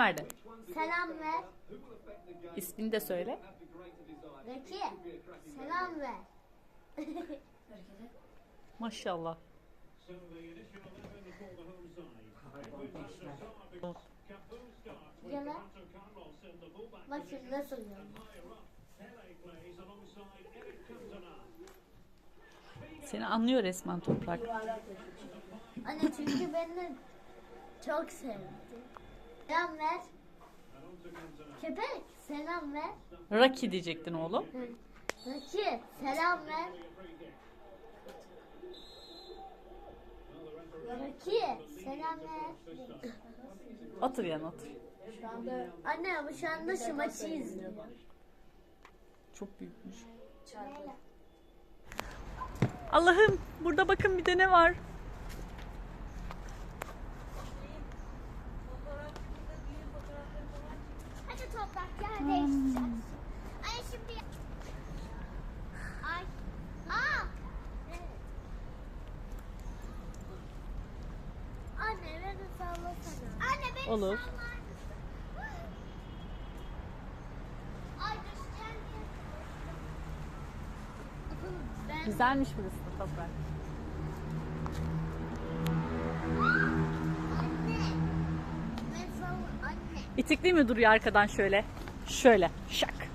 verdi. Selam ver. İsmini de söyle. Peki. Selam ver. Maşallah. Gel lan. Bak şimdi nasıl yiyorum. Seni anlıyor resmen Toprak. Anne çünkü beni çok sevdi. Selam ver. Köpek selam ver. Raki diyecektin oğlum. Hı. Peki selam ver. Peki selam ver. Otur yan otur. Şu anda anne ama şu anda şu maçı izliyor. Çok büyükmüş. Allah'ım burada bakın bir de ne var. Sallasana. Anne beni Olur. sallar. Güzelmiş burası da Toprak. Anne. İtikli mi duruyor arkadan şöyle? Şöyle. Şak.